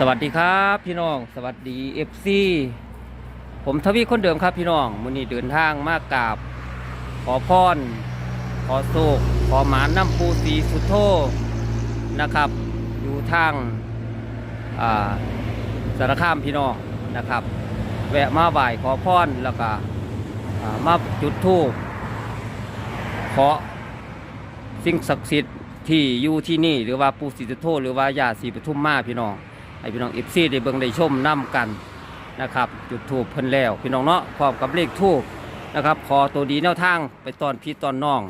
สวัสดีครับพี่น้องสวัสดีเอฟซีผมทวีคนเดิมครับพี่น้องมื้อนี้เดินทางมากราบ ขอพร ขอโศกขอหมาน้ำปูสีสุโธนะครับ อยู่ทางาสารคามพี่น้องนะครับ แวะมาไหว้ขอพรแล้วก็มาจุดธูปขอสิ่งศักดิ์สิทธิ์ที่อยู่ที่นี่หรือว่าปูศรีสุโธหรือว่าญาติศรีปทุมมาพี่น้อง ให้พี่น้องเอฟซีได้เบิ่งได้ชมน้กันนะครับจุดทูบเพิ่นแล้วพี่น้องเนาะพร้อมกับเลขทูบนะครับขอตัวดีแนวทางไปตอนพี่ตอนน้อง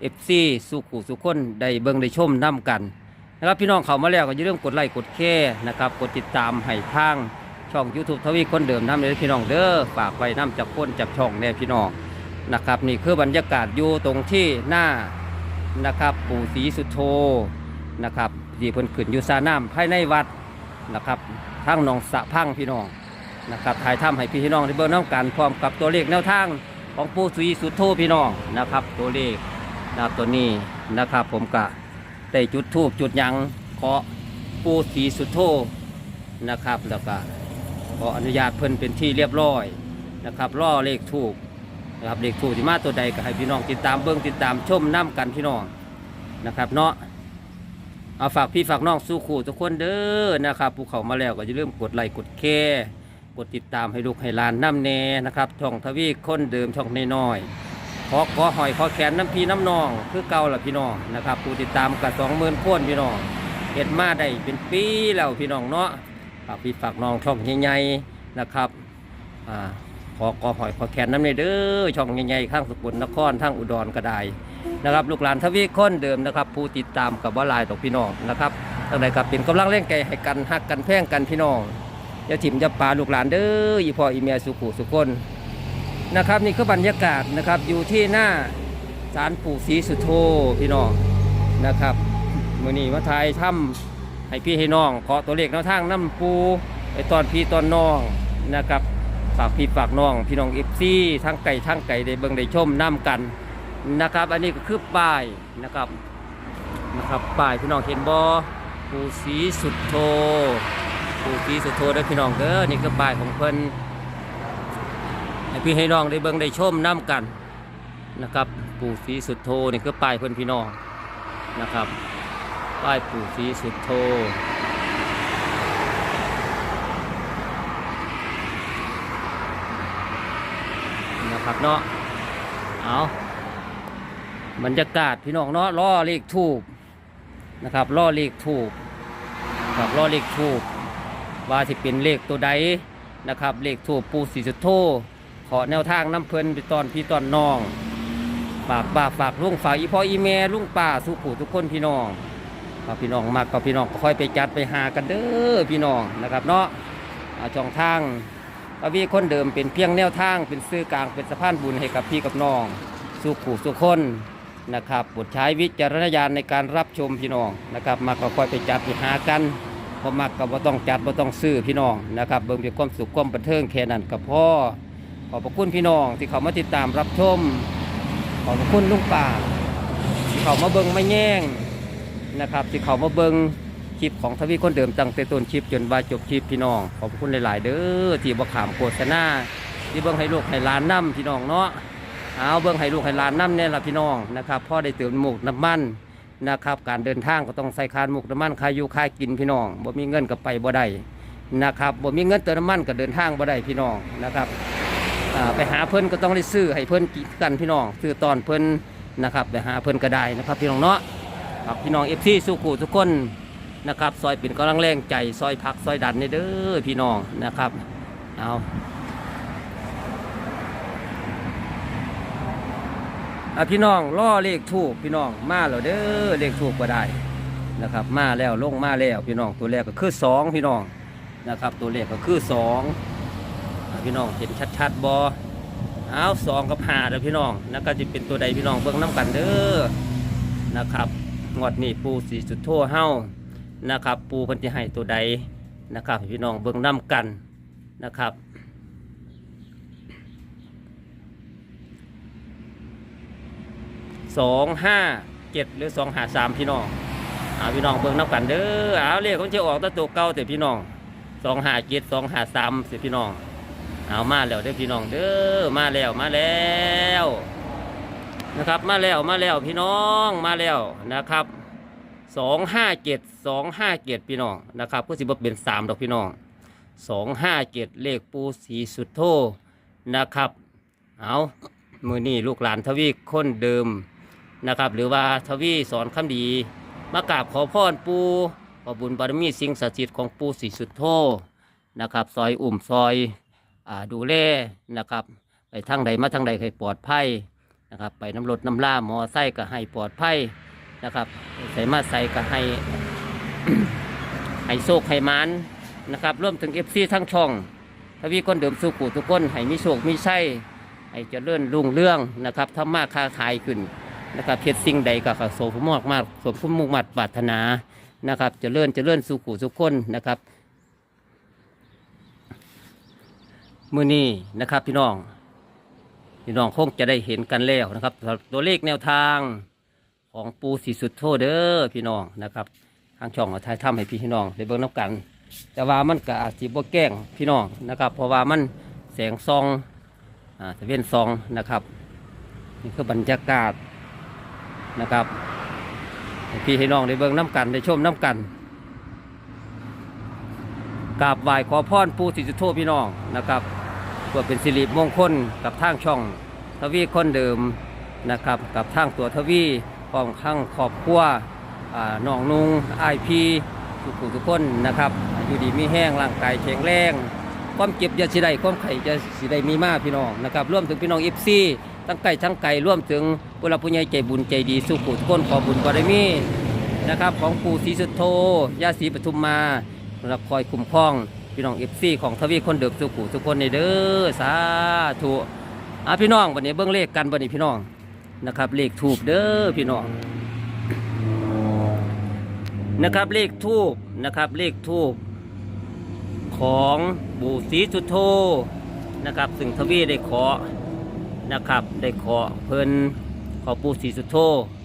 เอฟซีสุขุสุขคนได้เบิ่งได้ชมน้กันนะครับพี่น้องเข้ามาแล้วก็อย่าลืมกดไลค์กดแชร์นะครับกดติดตามให้ทางช่อง YouTube ทวีคนเดิมน้ำเลยพี่น้องเด้อฝากไว้น้ำจากคนจับช่องแน่พี่น้องนะครับนี่คือบรรยากาศอยู่ตรงที่หน้านะครับปู่ศรีสุโธนะครับที่เพิ่นขึ้นอยู่ซาน้ำภายในวัด นะครับทางหนองสะพังพี่น้องนะครับถ่ายทำให้พี่น้องได้เบิ่งน้ำกันพร้อมกับตัวเลขแนวทางของปู่สุยสุดโทพี่น้องนะครับ ตัวเลขนะตัวนี้นะครับ ผมกะได้จุดทูบจุดยังขอปู่สีสุดโทนะครับ แล้วก็ขออนุญาตเพิ่นเป็นที่เรียบร้อยนะครับล่อเลขทูบนะครับเลขทูบที่มาตัวใดก็ให้พี่น้องติดตามเบิ่งติดตามชมน้ำกันพี่น้องนะครับเนาะ เอาฝากพี่ฝากน้องสู้ขู่ทุกคนเด้อนะครับภูเขามาแล้วก็อย่าลืมกดไลค์กดแชร์กดติดตามให้ลูกให้หลานน้ำแน่นะครับช่องทวีคนเดิมช่องน้อยๆขอขอหอยขอแขนน้ำพีน้ำนอง คือเก่าละพี่น้องนะครับผู้ติดตามกับสองหมื่นคนพี่น้องเห็นมาได้เป็นปีแล้วพี่น้องเนาะฝากพี่ฝากน้องช่องใหญ่ๆนะครับอ่าขอขอหอยขอแขนน้ำในเด้อช่องใหญ่ๆข้างสกลนครทั้งอุดรก็ได้ นะครับลูกหลานทวีคนเดิมนะครับ ผู้ติดตามกับว่าลายต่อพี่น้องนะครับตั้งแต่กับเป็นกำลังเล่นไก่ให้กันหักกันแพ่งกันพี่น้องอย่าถิ่มอย่าปลาลูกหลานเด้ออีพ่ออีเมียสุขุสุคนนะครับ นี่คือบรรยากาศนะครับอยู่ที่หน้าศาลปู่ศรีสุโธพี่น้องนะครับมื่อนี้มาทายถ้ำให้พี่ให้น้องขอตัวเลขแนวทางน้ำปูไปตอนพี่ตอนน้องนะครับฝากพี่ฝากน้อง พี่น้องเอฟซีทั้งไก่ทั้งไก่ได้เบิ่งได้ชมน้ำกัน นะครับ อันนี้ก็คือป้ายนะครับนะครับป้ายพี่น้องเห็นบอปูสีสุดโทปูสีสุดโทได้อพี่น้องเด้อนี่คือป้ายของเพิ่นให้พี่ให้น้องได้เบิ่งได้ชมน้ำกันนะครับ ปูสีสุดโทนี่คือป้ายเพิ่นพี่น้องนะครับป้ายปูสีสุดโทนะครับเนาะเอา บรรยากาศพี่น้องเนาะล่อเลขทูบนะครับล่อเลขทูบครับล่อเลขทูบว่าสิเป็นเลขตัวใดนะครับเลขทูบปูสีสุดโทขอแนวทางน้ำเพลินไปตอนพี่ตอนน้องฝากบ่าฝากลุงฝากอีพ่ออีแม่ลุงป้าสุขูทุกคนพี่น้องฝากพี่น้องมากก็พี่น้องก็ค่อยไปจัดไปหากันเด้อพี่น้องนะครับเนาะอ่าช่องทางพระวีคนเดิมเป็นเพียงแนวทางเป็นซื้อกลางเป็นสะพานบุญให้กับพี่กับน้องสุขุสุขคน นะครับบทใช้วิจารณญาณในการรับชมพี่น้องนะครับมาก็ค่อยไปจัดไปหากันพอมักก็บ่ต้องจัดบ่ต้องซื้อพี่น้องนะครับเบิ่งเพียความสุขความบันเทิงแค่นั้นก็พอขอบพระคุณพี่น้องที่เขามาติดตามรับชมขอบพระคุณลุงป่าที่เขามาเบิ่งไม่แย่งนะครับที่เขามาเบิ่งคลิปของทวีคนเดิมตั้งแต่ต้นคลิปจนว่าจบคลิปพี่น้องขอบพระคุณหลาย ๆ เด้อที่บ่ขามโฆษณาที่เบิ่งให้ลูกให้หลานนํพี่น้องเนาะ เอาเบื้องให้ลูกให้หลานน้ำเนี่ยละพี่น้องนะครับพ่อได้เติมหมกน้ำมันนะครับการเดินทางก็ต้องใส่คานหมกน้ำมันคาอยู่คายกินพี่น้องบ่มีเงินก็ไปบ่ได้นะครับบ่มีเงินเติมน้ำมันก็เดินทางบ่ได้พี่น้องนะครับไปหาเพิ่อนก็ต้องได้ซื้อให้เพิ่อนกินกันพี่น้องซื้อตอนเพิ่อนนะครับไปหาเพิ่อนก็ได้นะครับพี่น้องเนาะครับพี่น้องเอฟซีสุขุทุกคนนะครับซอยเป็นกำลังแรงใจซอยพักซอยดันนี่เด้อพี่น้องนะครับเอา อะ พี่น้องล่อเลขถูกพี่น้องมาแล้วเด้อเลขถูกก็ได้นะครับ มาแล้วลงมาแล้วพี่น้องตัวแรกก็คือสองพี่น้องนะครับ ตัวเลขก็คือสองพี่น้องเห็นชัดๆบอเอาสองกับหาเด้อพี่น้องแล้วก็จะเป็นตัวใดพี่น้องเบิ่งน้ำกันเด้อนะครับงวดนี้ปูสีสุดโทเฮ้านะครับ ปูพันธิให้ตัวใดนะครับ พี่น้องเบิ่งน้ำกันนะครับ สองห้าเจ็ดหรือสองห้าสามพี่น้องเอาพี่น้องเบิ่งนับกันเด้อเอาเรียกของเจ้าออกตะตัวเก่าแต่พี่น้องสองห้าเจ็ดสองห้าสามสิพี่น้องเอามาแล้วเด้อพี่น้องเด้อมาแล้วมาแล้วนะครับมาแล้วมาแล้วพี่น้องมาแล้วนะครับสองห้าเจ็ดสองห้าเจ็ดพี่น้องนะครับก็สิบเป็นสามดอกพี่น้องสองห้าเจ็ดเลขปูสีสุดโทนะครับเอามือนี่ลูกหลานทวีคนเดิม นะครับ หรือว่าทวีสอนคำดี มากราบขอพรปูขอบุญบารมีสิ่งศักดิ์สิทธิ์ของปูสีสุดโทนะครับ ซอยอุ่มซอยอาดูแลนะครับ ไปทางใดมาทางใดให้ปลอดภัยนะครับ ไปน้ำรถน้ำล่ามอไซค์ก็ให้ปลอดภัยนะครับ ใส่มาใส่ก็ให้ให้โชคให้มันนะครับร่วมถึงเอฟซีทั้งช่องทวีคนเดิมสู้กูทุกคนให้มีโชคมีชัยให้เจริญรุ่งเรื่องนะครับทำมาค้าขายขึ้น นะครับเพียรสิ่งใดก็ขอสมมากมากสมพุ่มมุ่งมัดปรารถนานะครับจะเจริญเจริญสู่กูทุกคนนะครับมือนี้นะครับพี่น้องพี่น้องคงจะได้เห็นกันแล้วนะครับตัวเลขแนวทางของปูสีสุดโทเด้อพี่น้องนะครับทางช่องอาถ่ายทำให้พี่น้องได้เบิ่งน้ำกัน แต่ว่ามันก็อาจสิบ่แกล้งพี่น้องนะครับ เพราะว่ามันแสงซองอ่าตะเวนซองนะครับนี่คือบรรยากาศ นะครับพี่ให้น้องได้เบิ่งน้ำกันได้ชมน้ำกันกราบไหว้ขอพรปู่ศรีสุโธพี่น้องนะครับเพื่อเป็นสิริมงคลกับทางช่องทวีคนเดิมนะครับ กับทางตัวทวีพร้อมข้างขอบครัวน้องนุงไอพีทุกผู้ทุกคนนะครับอยู่ดีมีแห้งร่างกายแข็งแรงความเจ็บยาสิได้ความไข่จะสิได้มีมากพี่น้องนะครับร่วมถึงพี่น้องเอฟซี ทั้งไก่ทั้งไก่ร่วมถึงผู้รับผู้ใหญ่ใจบุญใจดีสุขุทุกคนขอบุญบารมีนะครับของปู่ศรีสุโธย่าศรีปทุมมารับคอยคุ้มครองพี่น้องเอฟซีของทวีคนเดิมสุขุทุกคนในเด้อสาธุอะพี่น้องวันนี้เบิ้องเลขกันวันนี้พี่น้องนะครับเลขถูกเด้อพี่น้องนะครับเลขทูบนะครับเลขทูบของบูศรีสุโธนะครับ ซึ่งทวีได้ขอ นะครับ ได้ขอเพิ่นขอปูศรีสุโธ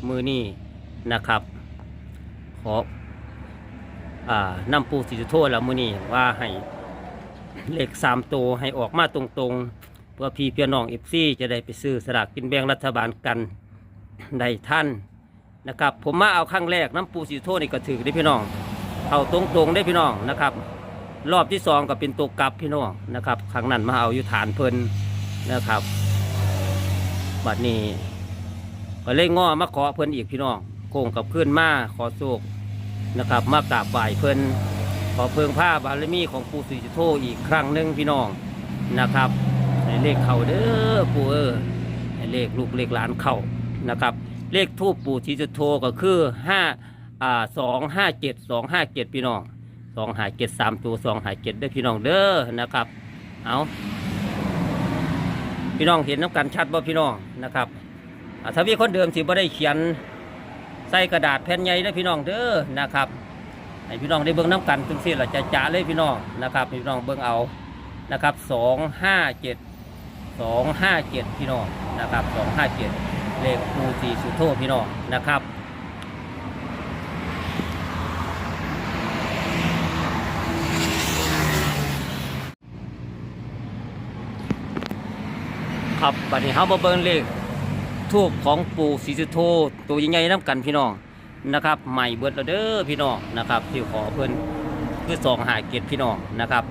มือนี้นะครับ ขออ่านำปูสีสุโธแล้วมือนี้ว่าให้เลขสามตัวให้ออกมาตรงๆ เพื่อพี่เพียน้องเอฟซีจะได้ไปซื้อสลากกินแบ่งรัฐบาลกันได้ท่านนะครับ ผมมาเอาครั้งแรกน้ำปูสีสุโธนี่ก็ถือได้พี่น้องเอาตรงๆได้พี่น้องนะครับ รอบที่สองก็เป็นตัวกลับพี่น้องนะครับครั้งนั้นมาเอาอยู่ฐานเพิ่นนะครับ บัดนี้ก็เลยง้อมาขอเพิ่นอีกพี่น้องโกงกับขึ้นมาขอโชคนะครับ มากราบไหว้เพิ่นขอเพิงผ้าบารมีของปู่ศรีสุโธอีกครั้งหนึ่งพี่น้องนะครับให้เลขเข่าเด้อปู่เออให้เลขลูกเลขหลานเข่านะครับ เลขทูปปู่ศรีสุโธก็คือห้าอ่าสองห้าเจ็ดสองห้าเจ็ดพี่น้องสองหาเจ็ดสามตัวสองหาเจ็ดได้อพี่น้องเด้อนะครับเอา พี่น้องเห็นน้ำกันชัดบ่พี่น้องนะครับทวีคนเดิมสิบ่ได้เขียนใส่กระดาษแผ่นใหญ่นะพี่น้องเด้อนะครับให้พี่น้องได้เบิ้งน้ำกันจึงสิเราจะจ่าเลยพี่น้องนะครับพี่น้องเบิ้งเอานะครับสองห้าเจ็ดสองห้าเจ็ดพี่น้องนะครับสองห้าเจ็ดเลขคูสีสุโธพี่น้องนะครับ ครับบัดนี้เฮามาเบิ่งเลขทูบของปู่ศรีสุโธตัวใหญ่ๆน้ำกันพี่น้องนะครับใหม่เบิดแล้วเด้อพี่น้องนะครับที่ขอเพิ่นคือสองหาเกียรติพี่น้องนะครับ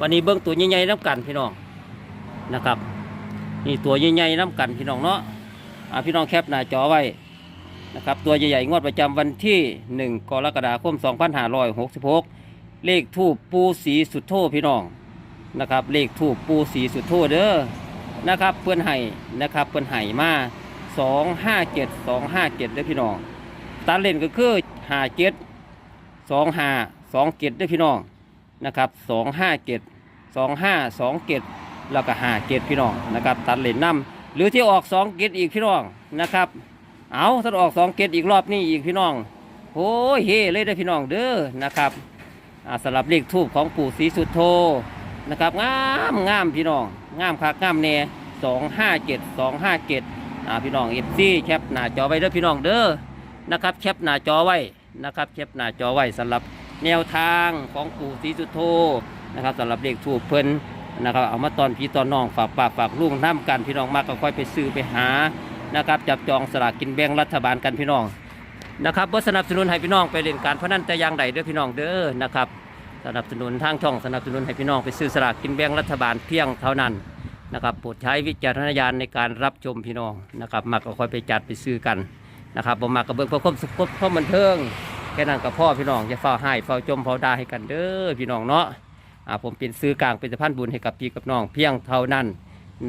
วันนี้เบิ้งตัวใหญ่ๆน้ำกันพี่น้องนะครับ นี่ตัวใหญ่ๆน้ำกันพี่น้องเนาะอ่าพี่น้องแคปหน้าจอไว้นะครับ ตัวใหญ่ๆงวดประจำวันที่ 1 กรกฎาคม 2566 เลขทูบปูสีสุดโทพี่น้องนะครับ เลขทูบปูสีสุดโทเด้อ นะครับเพื่อนไห้นะครับเพื่อนไห้มาสองห้าเจ็ดสองห้าเจ็ดด้วยพี่น้องตัดเล่นก็คือห้าเจ็ดสองห้าสองเจ็ดด้วยพี่น้องนะครับสองห้าเจ็ดสองห้าสองเจ็ดแล้วก็ห้าเจ็ดพี่น้องนะครับตัดเล่นน้ำหรือที่ออกสองเจ็ดอีกพี่น้องนะครับ เอาถ้าออกสองเจ็ดอีกรอบนี้อีกพี่น้องโอ้ยเฮเลยได้พี่น้องเด้อนะครับสำหรับเลขทูบของปู่ศรีสุโธ นะครับงามงามพี่น้องงามคักงามแน่สองห้าเจ็ดสองห้าเจ็ดอ่าพี่น้องเอฟซีแคปหน้าจอไว้เด้อพี่น้องเด้อนะครับแคปหน้าจอไว้นะครับแคปหน้าจอไว้สำหรับแนวทางของปู่ศรีสุโธนะครับสำหรับเลขถูกเพิ่นนะครับเอามาตอนพี่ตอนน้องฝากปากฝากลุงน้ำกันพี่น้องมากก็ค่อยไปซื้อไปหานะครับจับจองสลากกินแบ่งรัฐบาลกันพี่น้องนะครับบ่สนับสนุนให้พี่น้องไปเล่นการพนันแต่อย่างใดเด้อพี่น้องเด้อนะครับ สนับสนุนทางช่องสนับสนุนให้พี่น้องไปซื้อสลากกินแบ่งรัฐบาลเพียงเท่านั้นนะครับโปรดใช้วิจารณญาณในการรับชมพี่น้องนะครับมากก็ค่อยไปจัดไปซื้อกันนะครับบ่มากก็เบิ่งเพื่อความสุขเพื่อบันเทิงแค่นั้นกับพ่อพี่น้องอย่าเฝ้าให้เฝ้าจมเฝ้าด่าให้กันเด้อพี่น้องเนาะอ่าผมเป็นซื้อกลางเป็นสะพานบุญให้กับพี่กับน้องเพียงเท่านั้น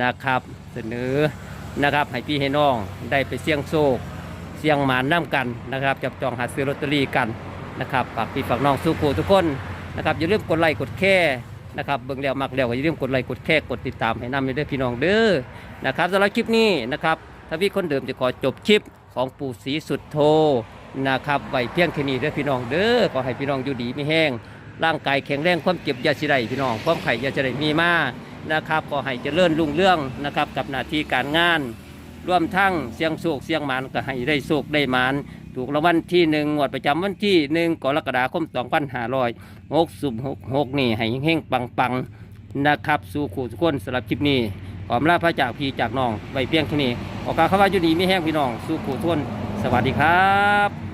นะครับเสนอนะครับให้พี่ให้น้องได้ไปเสี่ยงโชคเสี่ยงหมานน้ำกันนะครับจับจองหาซื้อลอตเตอรี่กันนะครับฝากพี่ฝากน้องสู้ครูทุกคน นะครับอย่าลืมกดไลค์กดแค่นะครับเบิ่งแล้วมักแล้วก็อย่าลืมกดไลค์กดแค่กดติดตามให้นำเด้อพี่น้องเด้อนะครับสำหรับคลิปนี้นะครับถ้าพี่คนเดิมจะขอจบคลิปของปู่ศรีสุดโทนะครับไว้เพียงแค่นี้เด้อพี่น้องเด้อขอให้พี่น้องอยู่ดีไม่แห้งร่างกายแข็งแรงความเจ็บยาสิได้พี่น้องความไข่ยาสิได้มีมานะครับขอให้เจริญรุ่งเรื่องนะครับกับหน้าที่การงาน ร่วมทั้งเสียงโศกเสียงหมานก็ให้ได้โศกได้หมาน ถูกรางวัลที่หนึ่งงวดประจำวันที่หนึ่งกรกฎาคมสองพันห้าร้อยหกสิบหกหกนี่ให้เฮงๆปังๆนะครับ สู่ขู่ทุขคนสำหรับคลิปนี้ขอมลาพระจากพี่จากน้องไว้เพียงแค่นี้ขอกล่าวคำว่าอยู่ดีไม่แห้งพี่น้อง สู่ขู่ทุนสวัสดีครับ